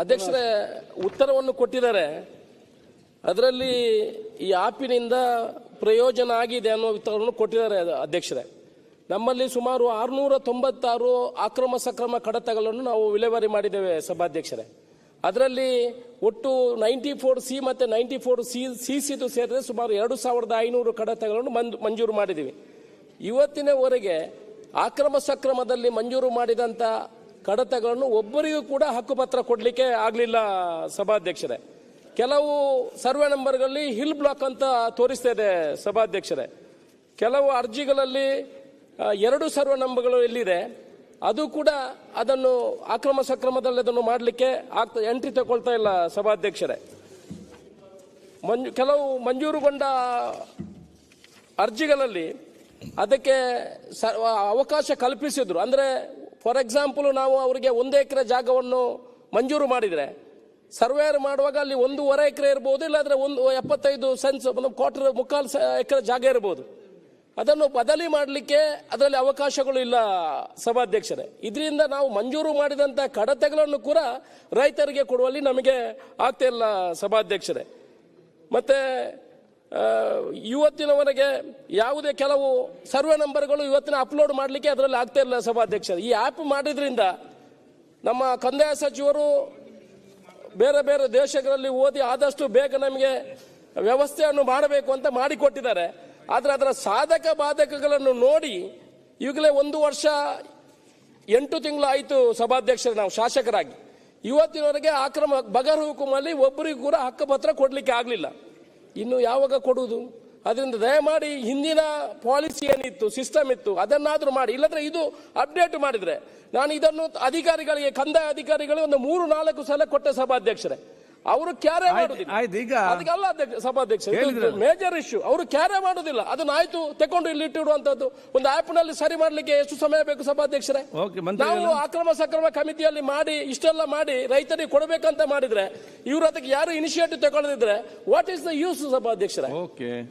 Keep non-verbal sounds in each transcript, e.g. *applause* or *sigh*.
ಅಧ್ಯಕ್ಷರೇ, ಉತ್ತರವನ್ನು ಕೊಟ್ಟಿದ್ದಾರೆ. ಅದರಲ್ಲಿ ಈ ಆಪಿನಿಂದ ಪ್ರಯೋಜನ ಆಗಿದೆ ಅನ್ನೋ ಉತ್ತರವನ್ನು ಕೊಟ್ಟಿದ್ದಾರೆ ಅಧ್ಯಕ್ಷರೇ. ನಮ್ಮಲ್ಲಿ ಸುಮಾರು ಆರುನೂರ ತೊಂಬತ್ತಾರು ಅಕ್ರಮ ಸಕ್ರಮ ಕಡತಗಳನ್ನು ನಾವು ವಿಲೇವಾರಿ ಮಾಡಿದ್ದೇವೆ ಸಭಾಧ್ಯಕ್ಷರೇ. ಅದರಲ್ಲಿ ಒಟ್ಟು ನೈಂಟಿ ಫೋರ್ ಸಿ ಮತ್ತು ನೈಂಟಿ ಫೋರ್ ಸಿ ಸಿ ಸಿದು ಸೇರಿದ್ರೆ ಸುಮಾರು ಎರಡು ಸಾವಿರದ ಐನೂರು ಕಡತಗಳನ್ನು ಮಂಜು, ಮಂಜೂರು ಮಾಡಿದ್ದೀವಿ. ಇವತ್ತಿನವರೆಗೆ ಅಕ್ರಮ ಸಕ್ರಮದಲ್ಲಿ ಮಂಜೂರು ಮಾಡಿದಂಥ ಕಡತಗಳನ್ನು ಒಬ್ಬರಿಗೂ ಕೂಡ ಹಕ್ಕುಪತ್ರ ಕೊಡಲಿಕ್ಕೆ ಆಗಲಿಲ್ಲ ಸಭಾಧ್ಯಕ್ಷರೇ. ಕೆಲವು ಸರ್ವೆ ನಂಬರ್ಗಳಲ್ಲಿ ಹಿಲ್ ಬ್ಲಾಕ್ ಅಂತ ತೋರಿಸ್ತಾ ಇದೆ ಸಭಾಧ್ಯಕ್ಷರೇ. ಕೆಲವು ಅರ್ಜಿಗಳಲ್ಲಿ ಎರಡು ಸರ್ವೆ ನಂಬರ್ಗಳು ಎಲ್ಲಿದೆ, ಅದು ಕೂಡ ಅದನ್ನು ಅಕ್ರಮ ಸಕ್ರಮದಲ್ಲಿ ಅದನ್ನು ಮಾಡಲಿಕ್ಕೆ ಆಗ್ತಾ, ಎಂಟ್ರಿ ತಗೊಳ್ತಾ ಇಲ್ಲ ಸಭಾಧ್ಯಕ್ಷರೇ. ಮಂಜು ಕೆಲವು ಮಂಜೂರುಗೊಂಡ ಅರ್ಜಿಗಳಲ್ಲಿ ಅದಕ್ಕೆ ಅವಕಾಶ ಕಲ್ಪಿಸಿದ್ರು. ಅಂದರೆ ಫಾರ್ ಎಕ್ಸಾಂಪಲ್ ನಾವು ಅವರಿಗೆ ಒಂದು ಎಕರೆ ಜಾಗವನ್ನು ಮಂಜೂರು ಮಾಡಿದರೆ ಸರ್ವೇರ್ ಮಾಡುವಾಗ ಅಲ್ಲಿ ಒಂದೂವರೆ ಎಕರೆ ಇರ್ಬೋದು, ಇಲ್ಲಾಂದರೆ ಒಂದು ಎಪ್ಪತ್ತೈದು ಸೆನ್ಸ್ ಒಂದು ಕ್ವಾರ್ಟರ್ ಮುಕ್ಕಾಲು ಎಕರೆ ಜಾಗ ಇರ್ಬೋದು. ಅದನ್ನು ಬದಲಿ ಮಾಡಲಿಕ್ಕೆ ಅದರಲ್ಲಿ ಅವಕಾಶಗಳು ಇಲ್ಲ ಸಭಾಧ್ಯಕ್ಷರೇ. ಇದರಿಂದ ನಾವು ಮಂಜೂರು ಮಾಡಿದಂಥ ಕಡತೆಗಳನ್ನು ಕೂಡ ರೈತರಿಗೆ ಕೊಡುವಲ್ಲಿ ನಮಗೆ ಆಗ್ತಾ ಇಲ್ಲ ಸಭಾಧ್ಯಕ್ಷರೇ. ಮತ್ತೆ ಇವತ್ತಿನವರೆಗೆ ಯಾವುದೇ ಕೆಲವು ಸರ್ವೆ ನಂಬರ್ಗಳು ಇವತ್ತಿನ ಅಪ್ಲೋಡ್ ಮಾಡಲಿಕ್ಕೆ ಅದರಲ್ಲಿ ಆಗ್ತಾ ಇಲ್ಲ ಸಭಾಧ್ಯಕ್ಷರು. ಈ ಆ್ಯಪ್ ಮಾಡಿದ್ರಿಂದ ನಮ್ಮ ಕಂದಾಯ ಸಚಿವರು ಬೇರೆ ಬೇರೆ ದೇಶಗಳಲ್ಲಿ ಓದಿ ಆದಷ್ಟು ಬೇಗ ನಮಗೆ ವ್ಯವಸ್ಥೆಯನ್ನು ಮಾಡಬೇಕು ಅಂತ ಮಾಡಿಕೊಟ್ಟಿದ್ದಾರೆ. ಆದರೆ ಅದರ ಸಾಧಕ ಬಾಧಕಗಳನ್ನು ನೋಡಿ ಈಗಲೇ ಒಂದು ವರ್ಷ ಎಂಟು ತಿಂಗಳು ಆಯಿತು ಸಭಾಧ್ಯಕ್ಷರು ನಾವು ಶಾಸಕರಾಗಿ. ಇವತ್ತಿನವರೆಗೆ ಆಕ್ರಮ ಬಗರ್ ಹುಕುಮಲ್ಲಿ ಒಬ್ಬರಿಗೂ ಕೂಡ ಹಕ್ಕುಪತ್ರ ಕೊಡಲಿಕ್ಕೆ ಆಗಲಿಲ್ಲ. ಇನ್ನು ಯಾವಾಗ ಕೊಡುವುದು? ಅದರಿಂದ ದಯಮಾಡಿ ಹಿಂದಿನ ಪಾಲಿಸಿ ಏನಿತ್ತು ಸಿಸ್ಟಮ್ ಇತ್ತು, ಅದನ್ನಾದರೂ ಮಾಡಿ. ಇಲ್ಲದ್ರೆ ಇದು ಅಪ್ಡೇಟ್ ಮಾಡಿದರೆ, ನಾನು ಇದನ್ನು ಅಧಿಕಾರಿಗಳಿಗೆ, ಕಂದಾಯ ಅಧಿಕಾರಿಗಳಿಗೆ ಒಂದು ಮೂರು ನಾಲ್ಕು ಸಲ ಕೊಟ್ಟ ಸಭಾಧ್ಯಕ್ಷರೇ. ಅವರು ಕ್ಯಾರೆ ಮಾಡುದಿಲ್ಲ. ಆಯ್ತು, ಈಗ- ಅದಕ್ಕೆಲ್ಲ ಅಧ್ಯಕ್ಷ ಸಭಾಧ್ಯಕ್ಷ ಮೇಜರ್ ಇಶ್ಯೂ ಅವರು ಕ್ಯಾರೆ ಮಾಡುದಿಲ್ಲ. ಅದನ್ನ ಆಯ್ತು ತಕೊಂಡು ಇಲ್ಲಿ ಇಟ್ಟಿಡುವಂತದ್ದು. ಒಂದು ಆಪ್ನಲ್ಲಿ ಸರಿ ಮಾಡ್ಲಿಕ್ಕೆ ಎಷ್ಟು ಸಮಯ ಬೇಕು ಸಭಾಧ್ಯಕ್ಷರೇ. ನಾವು ಅಕ್ರಮ ಸಕ್ರಮ ಕಮಿಟಿಯಲ್ಲಿ ಮಾಡಿ ಇಷ್ಟೆಲ್ಲ ಮಾಡಿ ರೈತರಿಗೆ ಕೊಡಬೇಕಂತ ಮಾಡಿದ್ರೆ ಇವರು ಅದಕ್ಕೆ ಯಾರು ಇನಿಷಿಯೇಟಿವ್ ತಗೊಳ್ಳದಿದ್ರೆ ವಾಟ್ ಇಸ್ ದ ಯೂಸ್ ಸಭಾಧ್ಯಕ್ಷರೇ? ಓಕೆ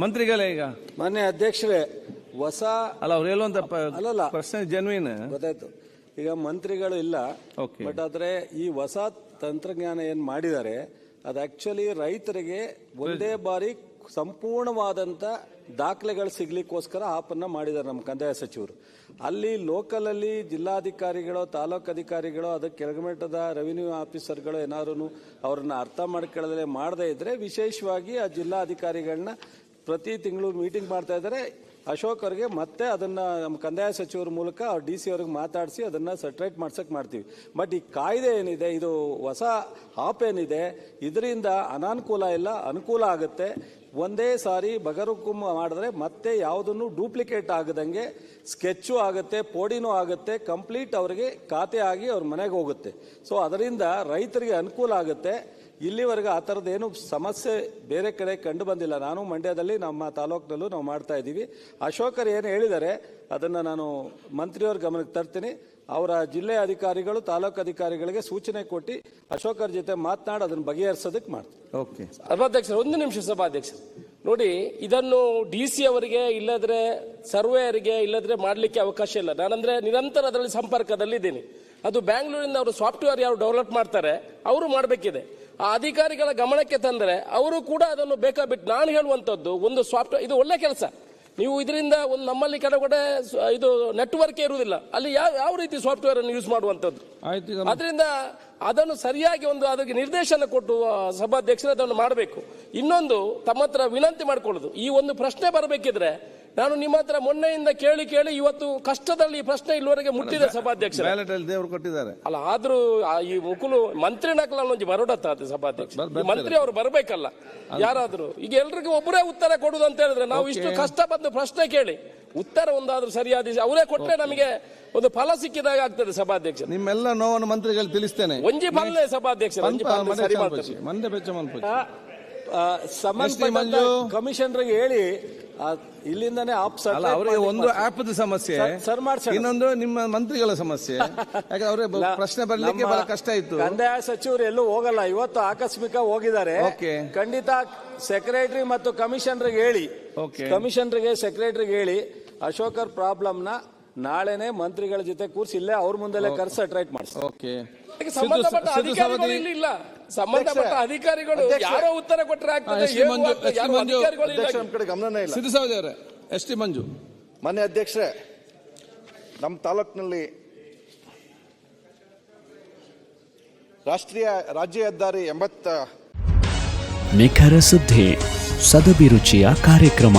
ಮಂತ್ರಿಗಳೇ ಈಗ? ಮಾನ್ಯ ಅಧ್ಯಕ್ಷರೇ ಹೊಸ ಅಲ್ಲ ಅವ್ರು ಹೇಳುವಂತ ಅಲ್ಲಲ್ಲ. ಪ್ರಶ್ನೆ ಜನ್ವಿನ್ ಗೊತ್ತಾಯ್ತು. ಈಗ ಮಂತ್ರಿಗಳು ಇಲ್ಲ. ಬಟ್ ಆದ್ರೆ ಈ ಹೊಸ ತಂತ್ರಜ್ಞಾನ ಏನು ಮಾಡಿದ್ದಾರೆ, ಅದು ಆ್ಯಕ್ಚುಲಿ ರೈತರಿಗೆ ಒಂದೇ ಬಾರಿ ಸಂಪೂರ್ಣವಾದಂಥ ದಾಖಲೆಗಳು ಸಿಗ್ಲಿಕ್ಕೋಸ್ಕರ ಆಪನ್ನ ಮಾಡಿದ್ದಾರೆ ನಮ್ಮ ಕಂದಾಯ ಸಚಿವರು. ಅಲ್ಲಿ ಲೋಕಲಲ್ಲಿ ಜಿಲ್ಲಾಧಿಕಾರಿಗಳು, ತಾಲೂಕು ಅಧಿಕಾರಿಗಳು, ಅದಕ್ಕೆ ಕೆಳಮಟ್ಟದ ರೆವಿನ್ಯೂ ಆಫೀಸರ್ಗಳು ಏನಾರು ಅವ್ರನ್ನ ಅರ್ಥ ಮಾಡ್ಕೊಳ್ಳದೆ ಮಾಡದೇ ಇದ್ದರೆ ವಿಶೇಷವಾಗಿ ಆ ಜಿಲ್ಲಾಧಿಕಾರಿಗಳನ್ನ ಪ್ರತಿ ತಿಂಗಳು ಮೀಟಿಂಗ್ ಮಾಡ್ತಾ ಇದ್ದಾರೆ. ಅಶೋಕ್ ಅವ್ರಿಗೆ ಮತ್ತೆ ಅದನ್ನ ನಮ್ಮ ಕಂದಾಯ ಸಚಿವರ ಮೂಲಕ ಡಿ ಸಿ ಅವ್ರಿಗೆ ಮಾತಾಡಿಸಿ ಅದನ್ನ ಸೆಟ್ರೇಟ್ ಮಾಡ್ಸಕ್ ಮಾಡ್ತೀವಿ. ಬಟ್ ಈ ಕಾಯ್ದೆ ಏನಿದೆ, ಇದು ಹೊಸ ಆಪ್ ಏನಿದೆ, ಇದರಿಂದ ಅನಾನುಕೂಲ ಇಲ್ಲ, ಅನುಕೂಲ ಆಗುತ್ತೆ. ಒಂದೇ ಸಾರಿ ಬಗರುಕುಮ್ ಮಾಡಿದ್ರೆ ಮತ್ತೆ ಯಾವುದನ್ನು ಡೂಪ್ಲಿಕೇಟ್ ಆಗದಂಗೆ ಸ್ಕೆಚ್ಚು ಆಗುತ್ತೆ, ಪೋಡಿನೂ ಆಗುತ್ತೆ ಕಂಪ್ಲೀಟ್ ಅವರಿಗೆ ಖಾತೆ ಆಗಿ ಅವ್ರ ಮನೆಗೆ ಹೋಗುತ್ತೆ. ಸೊ ಅದರಿಂದ ರೈತರಿಗೆ ಅನುಕೂಲ ಆಗುತ್ತೆ. ಇಲ್ಲಿವರೆಗೆ ಆ ಥರದ್ದೇನು ಸಮಸ್ಯೆ ಬೇರೆ ಕಡೆ ಕಂಡು ಬಂದಿಲ್ಲ. ನಾನು ಮಂಡ್ಯದಲ್ಲಿ, ನಮ್ಮ ತಾಲೂಕಿನಲ್ಲೂ ನಾವು ಮಾಡ್ತಾ ಇದ್ದೀವಿ. ಅಶೋಕರು ಏನು ಹೇಳಿದ್ದಾರೆ, ಅದನ್ನು ನಾನು ಮಂತ್ರಿಯವ್ರ ಗಮನಕ್ಕೆ ತರ್ತೀನಿ. ಅವರ ಜಿಲ್ಲೆ ಅಧಿಕಾರಿಗಳು ತಾಲೂಕು ಅಧಿಕಾರಿಗಳಿಗೆ ಸೂಚನೆ ಕೊಟ್ಟು ಅಶೋಕರ್ ಜೊತೆ ಮಾತನಾಡಿ ಅದನ್ನು ಬಗೆಹರಿಸೋದಕ್ಕೆ ಮಾಡ್ತೀವಿ. ಓಕೆ. ಸಭಾಧ್ಯಕ್ಷರು ಒಂದು ನಿಮಿಷ ಸಭಾಧ್ಯಕ್ಷರು. ನೋಡಿ ಇದನ್ನು ಡಿ ಸಿ ಅವರಿಗೆ ಇಲ್ಲದ್ರೆ ಸರ್ವೇಯರಿಗೆ ಇಲ್ಲದ್ರೆ ಮಾಡಲಿಕ್ಕೆ ಅವಕಾಶ ಇಲ್ಲ. ನಾನಂದ್ರೆ ನಿರಂತರ ಅದರಲ್ಲಿ ಸಂಪರ್ಕದಲ್ಲಿದ್ದೀನಿ. ಅದು ಬ್ಯಾಂಗ್ಳೂರಿಂದ ಅವರು ಸಾಫ್ಟ್ವೇರ್ ಯಾರು ಡೆವಲಪ್ ಮಾಡ್ತಾರೆ ಅವರು ಮಾಡಬೇಕಿದೆ. ಆ ಅಧಿಕಾರಿಗಳ ಗಮನಕ್ಕೆ ತಂದರೆ ಅವರು ಕೂಡ ಅದನ್ನು ಬೇಕಾಬಿಟ್ಟು ನಾನು ಹೇಳುವಂಥದ್ದು ಒಂದು ಸಾಫ್ಟ್ವೇರ್ ಇದು ಒಳ್ಳೆ ಕೆಲಸ. ನೀವು ಇದರಿಂದ ಒಂದು ನಮ್ಮಲ್ಲಿ ಕಡೆ ಇದು ನೆಟ್ವರ್ಕ್ ಇರುವುದಿಲ್ಲ. ಅಲ್ಲಿ ಯಾವ ಯಾವ ರೀತಿ ಸಾಫ್ಟ್ವೇರ್ ಅನ್ನು ಯೂಸ್ ಮಾಡುವಂಥದ್ದು? ಅದರಿಂದ ಅದನ್ನು ಸರಿಯಾಗಿ ಒಂದು ಅದಕ್ಕೆ ನಿರ್ದೇಶನ ಕೊಟ್ಟು ಸಭಾಧ್ಯಕ್ಷರು ಅದನ್ನು ಮಾಡಬೇಕು. ಇನ್ನೊಂದು ತಮ್ಮ ಹತ್ರ ವಿನಂತಿ ಮಾಡಿಕೊಳ್ಳೋದು. ಈ ಒಂದು ಪ್ರಶ್ನೆ ಬರಬೇಕಿದ್ರೆ ನಾನು ನಿಮ್ಮ ಹತ್ರ ಮೊನ್ನೆಯಿಂದ ಕೇಳಿ ಕೇಳಿ ಇವತ್ತು ಕಷ್ಟದಲ್ಲಿ ಈ ಪ್ರಶ್ನೆ ಇಲ್ಲಿವರೆಗೆ ಮುಟ್ಟಿದೆ ಸಭಾಧ್ಯಕ್ಷ ಬ್ಯಾಲೆಟ್ ಅಲ್ಲಿ ದೇವರು ಕೊಟ್ಟಿದ್ದಾರೆ. ಅಲ್ಲ ಆದ್ರೂ ಆ ಈ ಮುಕುಲು ಮಂತ್ರಿ ನಕಲ ಬರೋಡ ಬರೋಡತ್ತ ಸಭಾಧ್ಯಕ್ಷ ಈ. ಮಂತ್ರಿ ಅವರು ಬರಬೇಕಲ್ಲ. ಯಾರಾದ್ರೂ? ಈಗ ಎಲ್ರಿಗೂ ಒಬ್ಬರೇ ಉತ್ತರ ಕೊಡುದು ಅಂತ ಹೇಳಿದ್ರೆ ನಾವು ಇಷ್ಟು ಕಷ್ಟ ಬಂದು ಪ್ರಶ್ನೆ ಕೇಳಿ. ಉತ್ತರ ಒಂದಾದ್ರೂ ಸರಿಯಾದ ಅವರೇ ಕೊಟ್ಟರೆ ನಮಗೆ ಒಂದು ಫಲ ಸಿಕ್ಕಿದಾಗ ಆಗ್ತದೆ ಸಭಾಧ್ಯಕ್ಷ ನಿಮ್ಮೆಲ್ಲ ನೋವನ್ನು ಮಂತ್ರಿಗಳು ತಿಳಿಸ್ತೇನೆ. ಒಂಜಿ ಪಲ್ಲೆ ಸಭಾಧ್ಯಕ್ಷ ಕಮಿಷನ್ ಸಂಬಂಧಪಟ್ಟ ಕಮಿಷನರ್ಗೆ ಹೇಳಿ ಇಲ್ಲಿಂದಾನೇ ಆಪ್ ಅಲ್ಲ ಅವರಿಗೆ ಒಂದು ಆಪ್ ಸಮಸ್ಯೆ. ಸರ್- ಮಾಡ್ಸಿ ಇನ್ನೊಂದು ನಿಮ್ಮ ಮಂತ್ರಿಗಳ ಸಮಸ್ಯೆ. *laughs* ಯಾಕಂದ್ರೆ ಅವ್ರಿಗೆ ಪ್ರಶ್ನೆ ಬರ್ಲಿಕ್ಕೆ ಬಹಳ ಕಷ್ಟ ಇತ್ತು. ಕಂದಾಯ ಸಚಿವರು ಎಲ್ಲೂ ಹೋಗಲ್ಲ. ಇವತ್ತು ಆಕಸ್ಮಿಕ ಹೋಗಿದ್ದಾರೆ. ಖಂಡಿತ ಸೆಕ್ರೆಟರಿ ಮತ್ತು ಕಮಿಷನರ್ಗೆ ಹೇಳಿ. ಕಮಿಷನರ್ಗೆ ಸೆಕ್ರೆಟರಿಗೆ ಹೇಳಿ ಅಶೋಕರ್ ಪ್ರಾಬ್ಲಮ್ನ ನ ನಾಳೆನೆ ಮಂತ್ರಿಗಳ ಜೊತೆ ಕೂರ್ಸಿ ಇಲ್ಲೇ ಅವ್ರ ಮುಂದೆಲ್ಲೇ ಕರ್ಸ ಅಟ್ರಾಕ್ಟ್ ಮಾಡಿಸ್. ಓಕೆ. ಅದಕ್ಕೆ ಸಂಬಂಧಪಟ್ಟ ಅಧಿಕಾರಿಗಳು ಇಲ್ಲಿ ಇಲ್ಲ. ಸಂಬಂಧಪಟ್ಟ ಅಧಿಕಾರಿಗಳು ಯಾರೋ ಉತ್ತರ ಕೊಟ್ಟರೆ ಆಗ್ತದೆ ಎಸ್ ಟಿ ಮಂಜು, ಆಗ್ತದೆ, ಎಸ್ ಟಿ ಯಾರು ಮಂಜು, ಅಧಿಕಾರಿಗಳು ಇಲ್ಲ. ಅಧ್ಯಕ್ಷ ನಮ್ಮ ಕಡೆ ಗಮನನೇ ಇಲ್ಲ. ಸಿದ್ದು ಸವದಿ ಅವರೇ ಎಸ್ ಟಿ ಮಂಜು. ಮಾನ್ಯ ಅಧ್ಯಕ್ಷರೇ ನಮ್ಮ ತಾಲೂಕಿನಲ್ಲಿ ರಾಷ್ಟ್ರೀಯ ರಾಜ್ಯ ಹೆದ್ದಾರಿ ಎಂಬತ್ತ ನಿಖರ ಸುದ್ದಿ ಸದಭಿರುಚಿಯ ಕಾರ್ಯಕ್ರಮ.